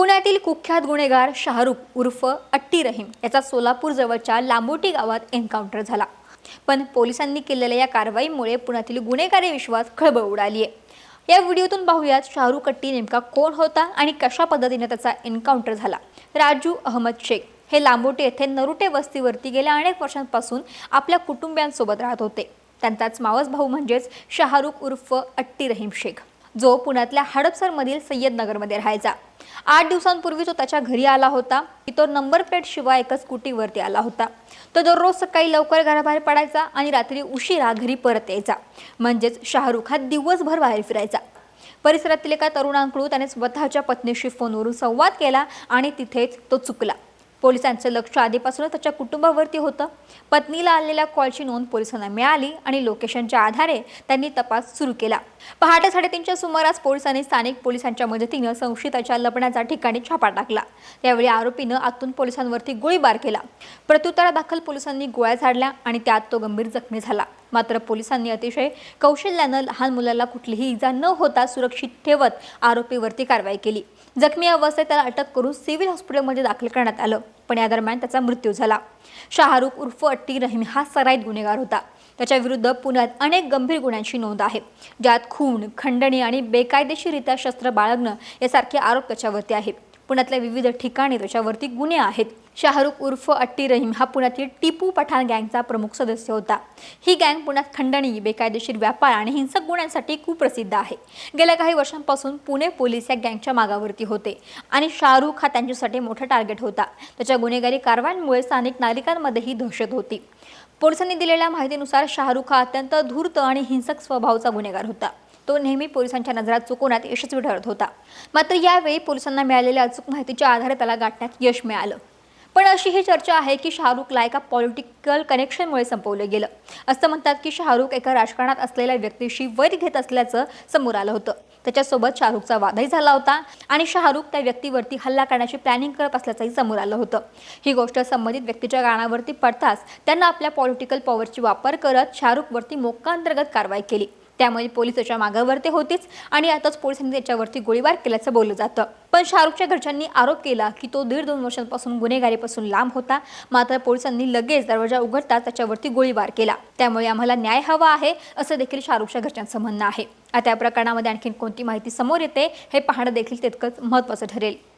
पुण्यातील कुख्यात गुन्हेगार शाहरुख उर्फ अट्टी रहीम याचा सोलापूर जवळच्या लांबोटी गावात एन्काउंटर झाला. पण पोलिसांनी केलेल्या या कारवाईमुळे पुण्यातील गुन्हेगारी विश्वास खळबळ उडाली आहे या व्हिडिओतून पाहूयात शाहरुख अट्टी नेमका कोण होता आणि कशा पद्धतीने त्याचा एन्काउंटर झाला. राजू अहमद शेख हे लांबोटे येथे नरुटे वस्तीवरती गेल्या अनेक वर्षांपासून आपल्या कुटुंबियांसोबत राहत होते. त्यांचाच मावस भाऊ म्हणजेच शाहरुख उर्फ अट्टी रहीम शेख जो पुण्यातल्या हडपसरमधील सय्यदनगरमध्ये राहायचा. आठ दिवसांपूर्वी तो त्याच्या घरी आला होता. की तो नंबर प्लेट शिवाय एका स्कूटीवरती आला होता. तो दररोज सकाळी लवकर घराबाहेर पडायचा आणि रात्री उशिरा घरी परत यायचा. म्हणजेच शाहरुख हा दिवसभर बाहेर फिरायचा. परिसरातील एका तरुणांकडून त्याने स्वतःच्या पत्नीशी फोनवरून संवाद केला आणि तिथेच तो चुकला. पोलिसांचं लक्ष आधीपासूनच त्याच्या कुटुंबावरती होतं. पत्नीला आलेल्या कॉलची नोंद पोलिसांना मिळाली आणि लोकेशनच्या आधारे त्यांनी तपास सुरू केला. पहाटे साडेतीनच्या सुमारास पोलिसांनी स्थानिक पोलिसांच्या मदतीनं संशयिताच्या लपण्याच्या ठिकाणी छापा टाकला. त्यावेळी आरोपीनं आतून पोलिसांवरती गोळीबार केला. प्रत्युत्तरादाखल पोलिसांनी गोळ्या झाडल्या आणि त्यात तो गंभीर जखमी झाला. मात्र पोलिसांनी अतिशय कौशल्यानं लहान मुलाला कुठलीही इजा न होता सुरक्षित ठेवत आरोपीवरती कारवाई केली. जखमी अवस्थेत त्याला अटक करून सिव्हिल हॉस्पिटलमध्ये दाखल करण्यात आलं पण या दरम्यान त्याचा मृत्यू झाला. शाहरुख उर्फ अट्टी रहीम हा सराईत गुन्हेगार होता. त्याच्या विरुद्ध पुण्यात अनेक गंभीर गुन्ह्यांची नोंद आहे ज्यात खून खंडणी आणि बेकायदेशीरित्या शस्त्र बाळगणं यासारखे आरोप त्याच्यावरती आहेत. पुण्यातल्या विविध ठिकाणी त्याच्यावरती गुन्हे आहेत. शाहरुख उर्फ अट्टी रहीम हा पुण्यातील टिपू पठाण गँगचा प्रमुख सदस्य होता. ही गँग पुण्यात खंडणी बेकायदेशीर व्यापार आणि हिंसक गुन्ह्यांसाठी खूप प्रसिद्ध आहे. गेल्या काही वर्षांपासून पुणे पोलीस या गँगच्या मागावरती होते आणि शाहरुख हा त्यांच्यासाठी मोठा टार्गेट होता. त्याच्या गुन्हेगारी कारवायांमुळे स्थानिक नागरिकांमध्येही दहशत होती. पोलिसांनी दिलेल्या माहितीनुसार शाहरुख हा अत्यंत धूर्त आणि हिंसक स्वभावाचा गुन्हेगार होता. तो नेहमी पोलिसांच्या नजरात चुकवण्यात यशस्वी ठरत होता. मात्र यावेळी पोलिसांना मिळालेल्या अचूक माहितीच्या आधारे त्याला गाठण्यात यश मिळालं. पण अशी ही चर्चा आहे की शाहरुखला एका पॉलिटिकल कनेक्शनमुळे संपवलं गेलं. असं म्हणतात की शाहरुख एका राजकारणात असलेल्या व्यक्तीशी वैर घेत असल्याचं समोर आलं होतं. त्याच्यासोबत शाहरुखचा वादही झाला होता आणि शाहरुख त्या व्यक्तीवरती हल्ला करण्याची प्लॅनिंग करत असल्याचंही समोर आलं होतं. ही गोष्ट संबंधित व्यक्तीच्या गाणावरती पडताच त्यांना आपल्या पॉलिटिकल पॉवरची वापर करत शाहरुखवरती मोक्कांतर्गत कारवाई केली. त्यामुळे पोलीस त्याच्या मागावरती होतीच आणि आताच पोलिसांनी त्याच्यावरती गोळीबार केल्याचं बोललं जातं. पण शाहरुखच्या घरच्यांनी आरोप केला की तो दीड दोन वर्षांपासून गुन्हेगारीपासून लांब होता. मात्र पोलिसांनी लगेच दरवाजा उघडताच त्याच्यावरती गोळीबार केला. त्यामुळे आम्हाला न्याय हवा आहे असं देखील शाहरुखच्या घरच्यांचं म्हणणं आहे. आता या प्रकरणामध्ये आणखी कोणती माहिती समोर येते हे पाहणं देखील तितकंच महत्त्वाचं ठरेल.